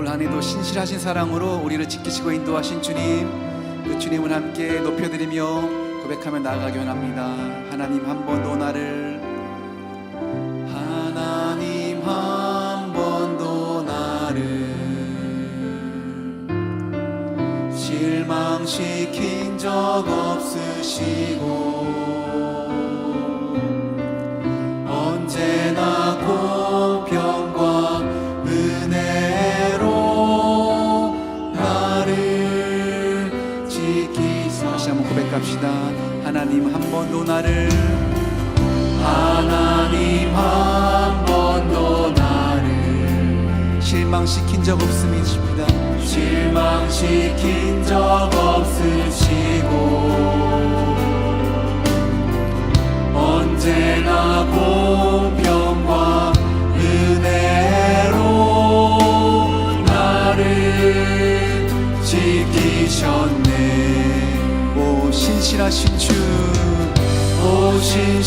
올 한해도 신실하신 사랑으로 우리를 지키시고 인도하신 주님 그 주님을 함께 높여드리며 고백하며 나아가기 원합니다. 하나님 한 번도 나를. 실망시킨 적 없으시고 고백합시다. 하나님 한 번도 나를 하나님 한 번도 나를 실망시킨 적 없음이십니다. 실망시킨 적 없으시고 언제나 고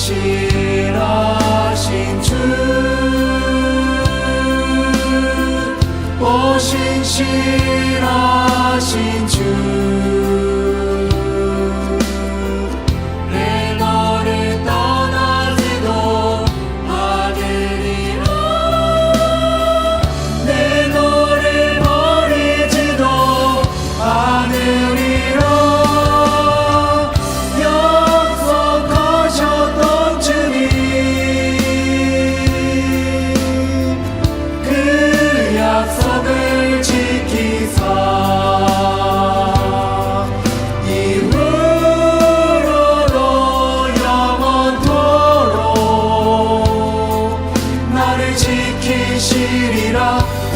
신실하신 주. 오신실하신 주.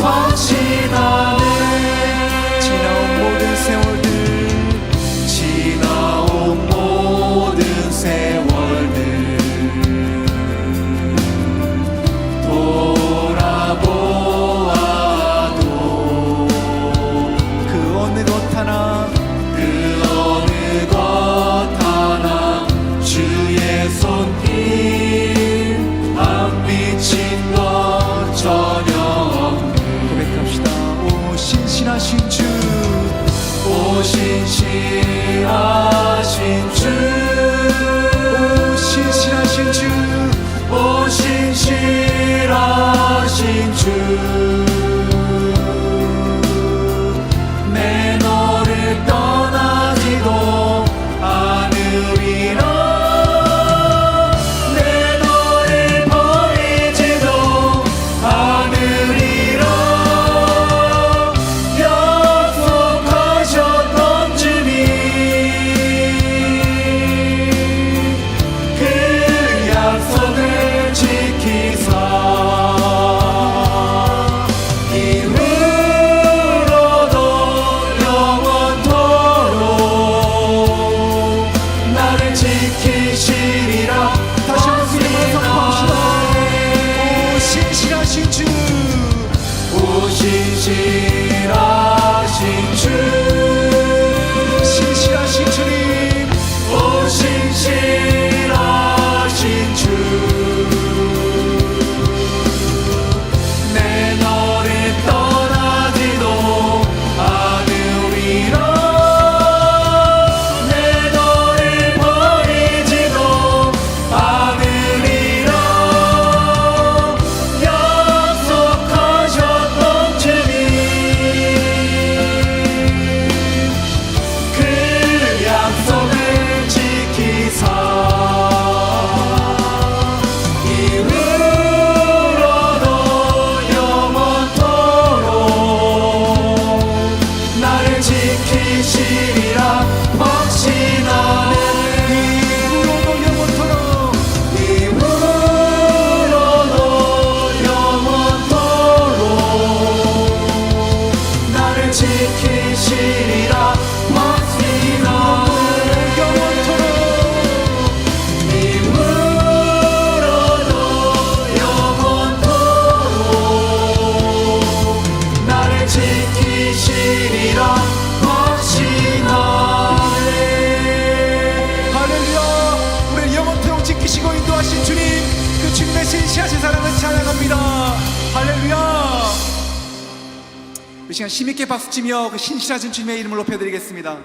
넘어지다 acho 시간 힘있게 박수치며 그 신실하신 주님의 이름을 높여드리겠습니다.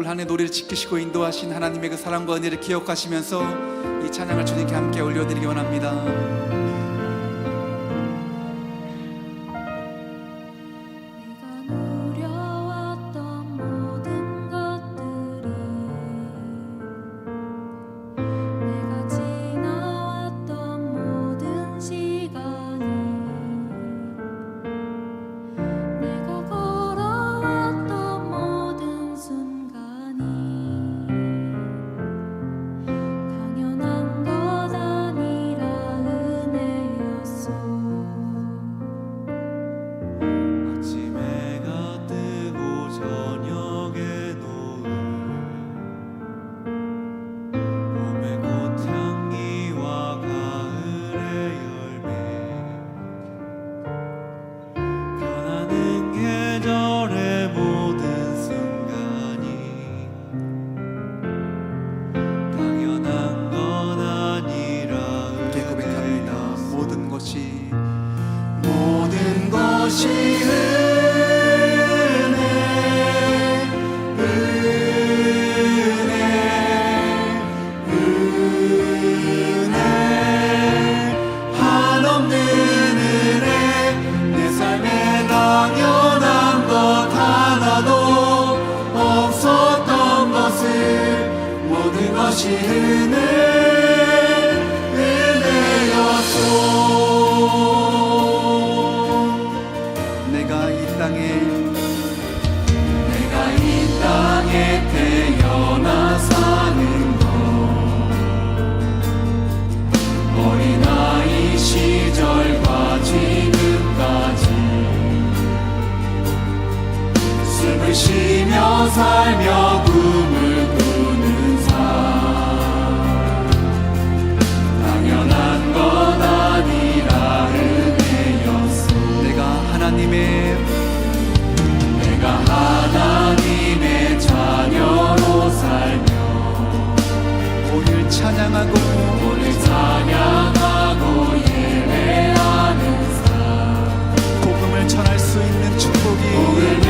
올 한해 노래를 지키시고 인도하신 하나님의 그 사랑과 은혜를 기억하시면서 이 찬양을 주님께 함께 올려드리기 원합니다 쉬며 살며 꿈을 꾸는 삶. 당연한 것 아니라 은혜였소. 내가 하나님의 내가 하나님의 자녀로 살며 오늘 찬양하고 오늘 찬양하고 예배하는 삶. 복음을 전할 수 있는 축복이